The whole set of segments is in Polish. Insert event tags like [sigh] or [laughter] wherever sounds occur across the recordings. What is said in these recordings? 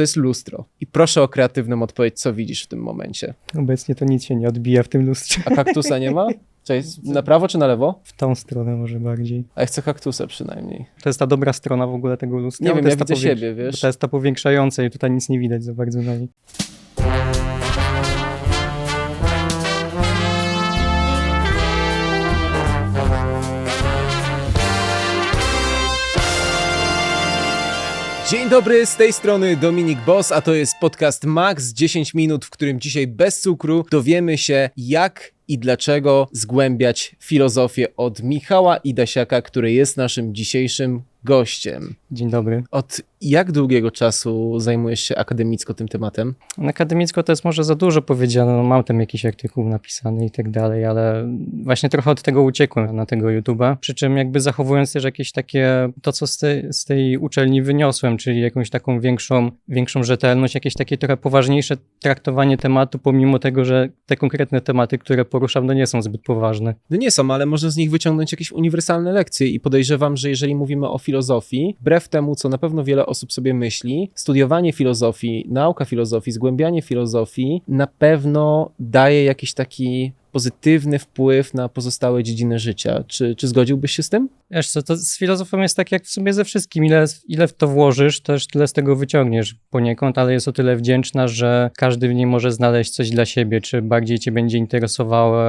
to jest lustro. I proszę o kreatywną odpowiedź, co widzisz w tym momencie. Obecnie to nic się nie odbija w tym lustrze. A kaktusa nie ma? Cześć, na prawo czy na lewo? W tą stronę może bardziej. A ja chcę kaktusa przynajmniej. To jest ta dobra strona w ogóle tego lustra. Nie wiem, to ja jest ta widzę siebie, wiesz? To jest ta powiększająca i tutaj nic nie widać za bardzo na niej. Dzień dobry, z tej strony Dominik Boss, a to jest podcast Max 10 minut, w którym dzisiaj bez cukru dowiemy się jak i dlaczego zgłębiać filozofię od Michała Idasiaka, który jest naszym dzisiejszym gościem. Dzień dobry. Od jak długiego czasu zajmujesz się akademicko tym tematem? Akademicko to jest może za dużo powiedziane, no, mam tam jakiś artykuł napisany i tak dalej, ale właśnie trochę od tego uciekłem na tego YouTube'a, przy czym jakby zachowując też jakieś takie, to co z tej, z tej uczelni wyniosłem, czyli jakąś taką większą, większą rzetelność, jakieś takie trochę poważniejsze traktowanie tematu, pomimo tego, że te konkretne tematy, które poruszam, no nie są zbyt poważne. No nie są, ale można z nich wyciągnąć jakieś uniwersalne lekcje i podejrzewam, że jeżeli mówimy o filozofii, wbrew temu, co na pewno wiele osób sobie myśli, studiowanie filozofii, nauka filozofii, zgłębianie filozofii na pewno daje jakiś taki pozytywny wpływ na pozostałe dziedziny życia. Czy, czy zgodziłbyś się z tym? Wiesz co, to z filozofem jest tak jak w sumie ze wszystkim. Ile, ile w to włożysz, też tyle z tego wyciągniesz poniekąd, ale jest o tyle wdzięczna, że każdy w niej może znaleźć coś dla siebie, czy bardziej cię będzie interesowało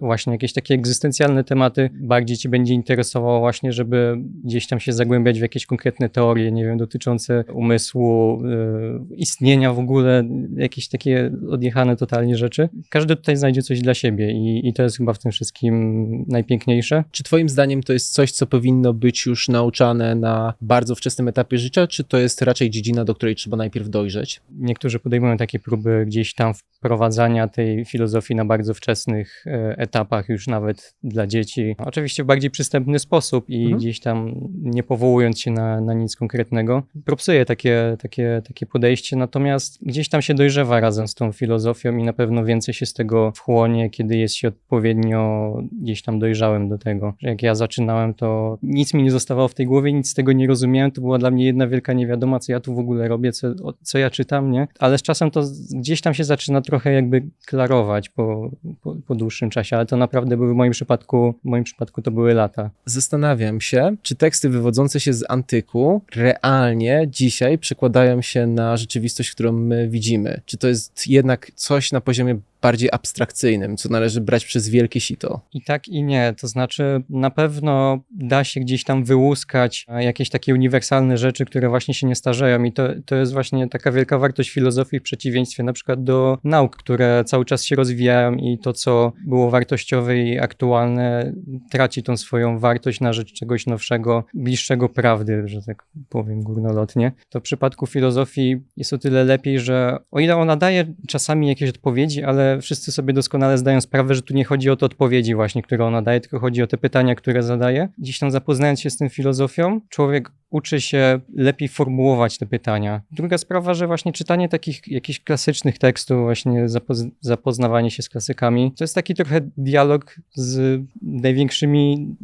właśnie jakieś takie egzystencjalne tematy, bardziej cię będzie interesowało właśnie, żeby gdzieś tam się zagłębiać w jakieś konkretne teorie, nie wiem, dotyczące umysłu, y, istnienia w ogóle, jakieś takie odjechane totalnie rzeczy. Każdy tutaj znajdzie coś dla siebie i, i to jest chyba w tym wszystkim najpiękniejsze. Czy twoim zdaniem to jest coś, co powinno być już nauczane na bardzo wczesnym etapie życia, czy to jest raczej dziedzina, do której trzeba najpierw dojrzeć? Niektórzy podejmują takie próby gdzieś tam wprowadzania tej filozofii na bardzo wczesnych e, etapach, już nawet dla dzieci. Oczywiście w bardziej przystępny sposób i Mhm. gdzieś tam nie powołując się na, na nic konkretnego. Propsuję takie, takie, takie podejście, natomiast gdzieś tam się dojrzewa razem z tą filozofią i na pewno więcej się z tego wchłonie, kiedy jest się odpowiednio gdzieś tam dojrzałem do tego. Jak ja zaczynałem, to nic mi nie zostawało w tej głowie, nic z tego nie rozumiałem, to była dla mnie jedna wielka niewiadoma, co ja tu w ogóle robię, co, co ja czytam, nie? Ale z czasem to gdzieś tam się zaczyna trochę jakby klarować po, po, po dłuższym czasie, ale to naprawdę były w moim przypadku, w moim przypadku to były lata. Zastanawiam się, czy teksty wywodzące się z antyku realnie dzisiaj przekładają się na rzeczywistość, którą my widzimy. Czy to jest jednak coś na poziomie bardziej abstrakcyjnym, co należy brać przez wielkie sito? I tak i nie, to znaczy na pewno da się gdzieś tam wyłuskać e, jakieś takie uniwersalne rzeczy, które właśnie się nie starzeją i to, to jest właśnie taka wielka wartość filozofii w przeciwieństwie na przykład do nauk, które cały czas się rozwijają i to, co było wartościowe i aktualne, traci tą swoją wartość na rzecz czegoś nowszego, bliższego prawdy, że tak powiem górnolotnie. To w przypadku filozofii jest o tyle lepiej, że o ile ona daje czasami jakieś odpowiedzi, ale wszyscy sobie doskonale zdają sprawę, że tu nie chodzi o te odpowiedzi właśnie, które ona daje, tylko chodzi o te pytania, które zadaje. Gdzieś tam zapoznając się z tym filozofią, człowiek uczy się lepiej formułować te pytania. Druga sprawa, że właśnie czytanie takich jakichś klasycznych tekstów, właśnie zapoz zapoznawanie się z klasykami, to jest taki trochę dialog z największymi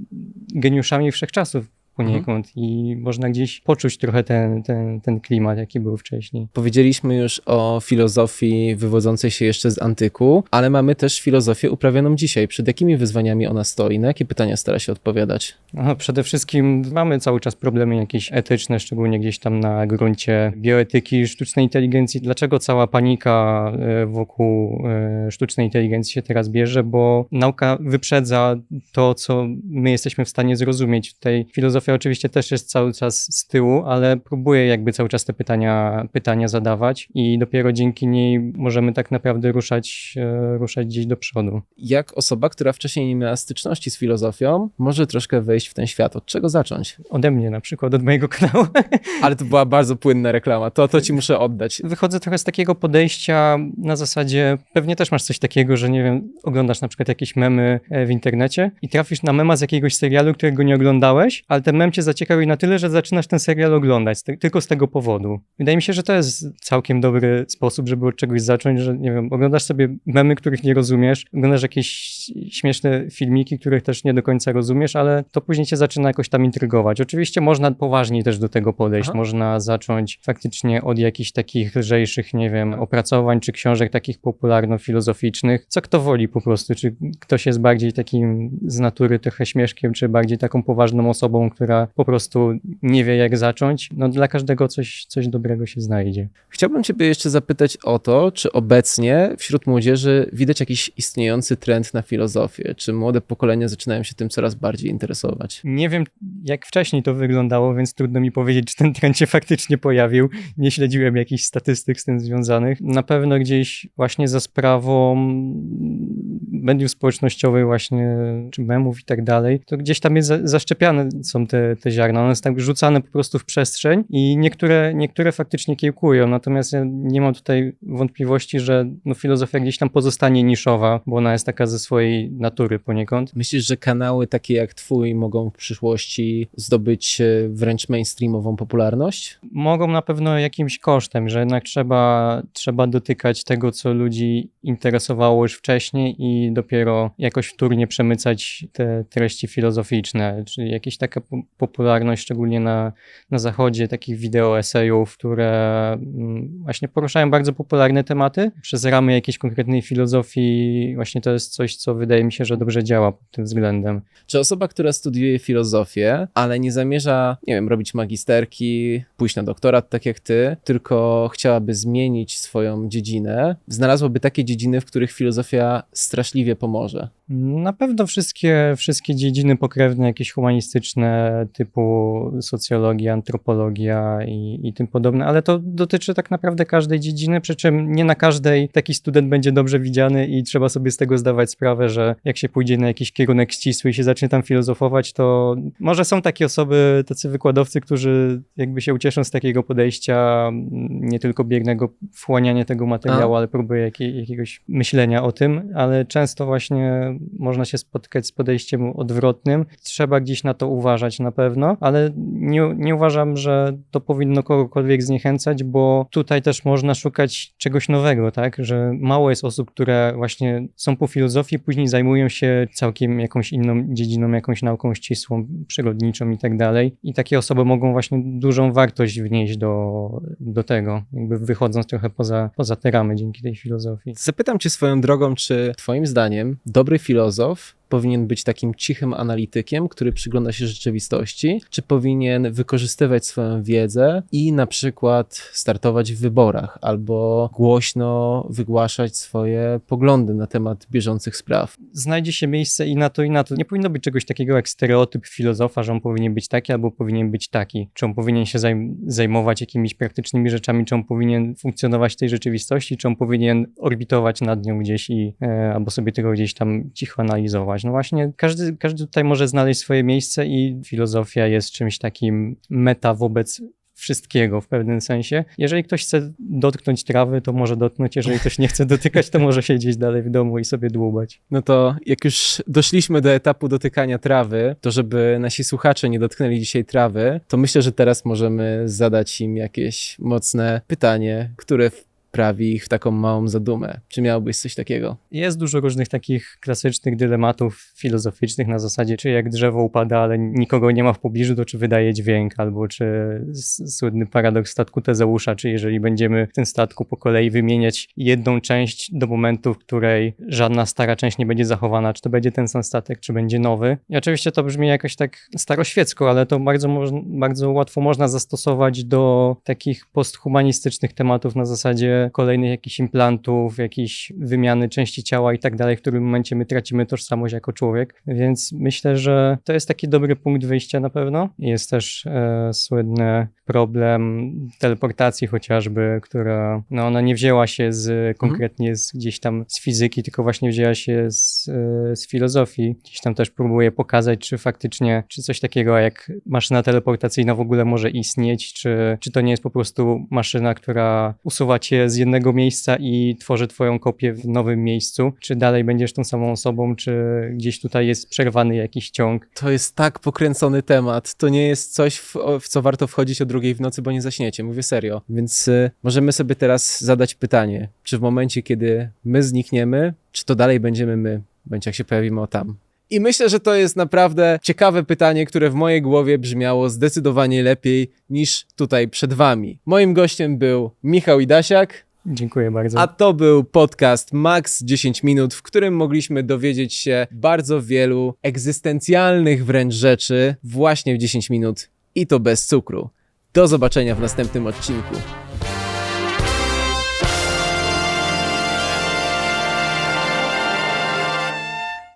geniuszami wszechczasów poniekąd i można gdzieś poczuć trochę ten, ten, ten klimat, jaki był wcześniej. Powiedzieliśmy już o filozofii wywodzącej się jeszcze z antyku, ale mamy też filozofię uprawioną dzisiaj. Przed jakimi wyzwaniami ona stoi? Na jakie pytania stara się odpowiadać? No, przede wszystkim mamy cały czas problemy jakieś etyczne, szczególnie gdzieś tam na gruncie bioetyki, sztucznej inteligencji. Dlaczego cała panika e, wokół e, sztucznej inteligencji się teraz bierze? Bo nauka wyprzedza to, co my jesteśmy w stanie zrozumieć. Tutaj filozofia oczywiście też jest cały czas z tyłu, ale próbuje jakby cały czas te pytania, pytania zadawać i dopiero dzięki niej możemy tak naprawdę ruszać, e, ruszać gdzieś do przodu. Jak osoba, która wcześniej nie miała styczności z filozofią, może troszkę wejść w ten świat? Od czego zacząć? Ode mnie na przykład, od mojego kanału. [laughs] Ale to była bardzo płynna reklama. To, to ci muszę oddać. Wychodzę trochę z takiego podejścia na zasadzie, pewnie też masz coś takiego, że nie wiem, oglądasz na przykład jakieś memy e, w internecie i trafisz na mema z jakiegoś serialu, którego nie oglądałeś, ale ten ten mem cię zaciekawił na tyle, że zaczynasz ten serial oglądać, tylko z tego powodu. Wydaje mi się, że to jest całkiem dobry sposób, żeby od czegoś zacząć, że nie wiem, oglądasz sobie memy, których nie rozumiesz, oglądasz jakieś śmieszne filmiki, których też nie do końca rozumiesz, ale to później cię zaczyna jakoś tam intrygować. Oczywiście można poważniej też do tego podejść, Aha. można zacząć faktycznie od jakichś takich lżejszych, nie wiem, opracowań czy książek takich popularno-filozoficznych, co kto woli po prostu, czy ktoś jest bardziej takim z natury trochę śmieszkiem, czy bardziej taką poważną osobą, która po prostu nie wie jak zacząć. No dla każdego coś, coś dobrego się znajdzie. Chciałbym Ciebie jeszcze zapytać o to, czy obecnie wśród młodzieży widać jakiś istniejący trend na filozofię? Czy młode pokolenia zaczynają się tym coraz bardziej interesować? Nie wiem, jak wcześniej to wyglądało, więc trudno mi powiedzieć, czy ten trend się faktycznie pojawił. Nie śledziłem jakichś statystyk z tym związanych. Na pewno gdzieś właśnie za sprawą mediów społecznościowych właśnie, czy memów i tak dalej, to gdzieś tam jest za- zaszczepiane są te, te ziarna. One są tak rzucane po prostu w przestrzeń i niektóre, niektóre faktycznie kiełkują. Natomiast ja nie mam tutaj wątpliwości, że no, filozofia gdzieś tam pozostanie niszowa, bo ona jest taka ze swojej natury poniekąd. Myślisz, że kanały takie jak Twój mogą w przyszłości zdobyć e, wręcz mainstreamową popularność? mogą na pewno jakimś kosztem, że jednak trzeba, trzeba dotykać tego, co ludzi interesowało już wcześniej i dopiero jakoś wtórnie przemycać te treści filozoficzne, czyli jakaś taka po- popularność, szczególnie na, na zachodzie, takich wideo esejów, które mm, właśnie poruszają bardzo popularne tematy przez ramy jakiejś konkretnej filozofii. Właśnie to jest coś, co wydaje mi się, że dobrze działa pod tym względem. Czy osoba, która studiuje filozofię, ale nie zamierza, nie wiem, robić magisterki, pójść na doktorat tak jak ty, tylko chciałaby zmienić swoją dziedzinę, znalazłaby takie dziedziny, w których filozofia straszliwie pomoże? Na pewno wszystkie, wszystkie dziedziny pokrewne, jakieś humanistyczne, typu socjologia, antropologia i, i tym podobne, ale to dotyczy tak naprawdę każdej dziedziny, przy czym nie na każdej taki student będzie dobrze widziany i trzeba sobie z tego zdawać sprawę, że jak się pójdzie na jakiś kierunek ścisły i się zacznie tam filozofować, to może są takie osoby, tacy wykładowcy, którzy jakby się ucieszą z takiego podejścia, nie tylko biernego wchłaniania tego materiału, ale próby jakiej, jakiegoś myślenia o tym, ale często właśnie można się spotkać z podejściem odwrotnym. Trzeba gdzieś na to uważać na pewno, ale nie, nie uważam, że to powinno kogokolwiek zniechęcać, bo tutaj też można szukać czegoś nowego, tak? Że mało jest osób, które właśnie są po filozofii, później zajmują się całkiem jakąś inną dziedziną, jakąś nauką ścisłą, przyrodniczą i tak dalej. I takie osoby mogą właśnie dużą wartość wnieść do, do tego, jakby wychodząc trochę poza, poza te ramy dzięki tej filozofii. Zapytam cię swoją drogą, czy twoim zdaniem dobry filozof powinien być takim cichym analitykiem, który przygląda się rzeczywistości, czy powinien wykorzystywać swoją wiedzę i na przykład startować w wyborach albo głośno wygłaszać swoje poglądy na temat bieżących spraw? znajdzie się miejsce i na to, i na to. Nie powinno być czegoś takiego jak stereotyp filozofa, że on powinien być taki albo powinien być taki. Czy on powinien się zajm- zajmować jakimiś praktycznymi rzeczami, czy on powinien funkcjonować w tej rzeczywistości, czy on powinien orbitować nad nią gdzieś i e, albo sobie tego gdzieś tam cicho analizować. No właśnie, każdy, każdy tutaj może znaleźć swoje miejsce i filozofia jest czymś takim meta wobec wszystkiego w pewnym sensie. Jeżeli ktoś chce dotknąć trawy, to może dotknąć, jeżeli ktoś nie chce dotykać, to może siedzieć dalej w domu i sobie dłubać. No to jak już doszliśmy do etapu dotykania trawy, to żeby nasi słuchacze nie dotknęli dzisiaj trawy, to myślę, że teraz możemy zadać im jakieś mocne pytanie, które wprawi ich w taką małą zadumę. Czy miałbyś coś takiego? Jest dużo różnych takich klasycznych dylematów filozoficznych na zasadzie, czy jak drzewo upada, ale nikogo nie ma w pobliżu, to czy wydaje dźwięk, albo czy słynny paradoks statku Tezeusza, czy jeżeli będziemy w tym statku po kolei wymieniać jedną część do momentu, w której żadna stara część nie będzie zachowana, czy to będzie ten sam statek, czy będzie nowy. I oczywiście to brzmi jakoś tak staroświecko, ale to bardzo, bardzo łatwo można zastosować do takich posthumanistycznych tematów na zasadzie kolejnych jakichś implantów, jakiejś wymiany części ciała i tak dalej, w którym momencie my tracimy tożsamość jako człowiek. Więc myślę, że to jest taki dobry punkt wyjścia na pewno. Jest też e, słynny problem teleportacji chociażby, która no ona nie wzięła się z konkretnie z, gdzieś tam z fizyki, tylko właśnie wzięła się z, e, z filozofii. Gdzieś tam też próbuje pokazać, czy faktycznie, czy coś takiego jak maszyna teleportacyjna w ogóle może istnieć, czy, czy to nie jest po prostu maszyna, która usuwa cię z jednego miejsca i tworzę twoją kopię w nowym miejscu. Czy dalej będziesz tą samą osobą, czy gdzieś tutaj jest przerwany jakiś ciąg. To jest tak pokręcony temat. To nie jest coś, w, w co warto wchodzić o drugiej w nocy, bo nie zaśniecie. Mówię serio. Więc y, możemy sobie teraz zadać pytanie, czy w momencie, kiedy my znikniemy, czy to dalej będziemy my, bądź jak się pojawimy o tam. I myślę, że to jest naprawdę ciekawe pytanie, które w mojej głowie brzmiało zdecydowanie lepiej niż tutaj przed wami. Moim gościem był Michał Idasiak, Dziękuję bardzo. a to był podcast Max 10 minut, w którym mogliśmy dowiedzieć się bardzo wielu egzystencjalnych wręcz rzeczy właśnie w 10 minut i to bez cukru. Do zobaczenia w następnym odcinku.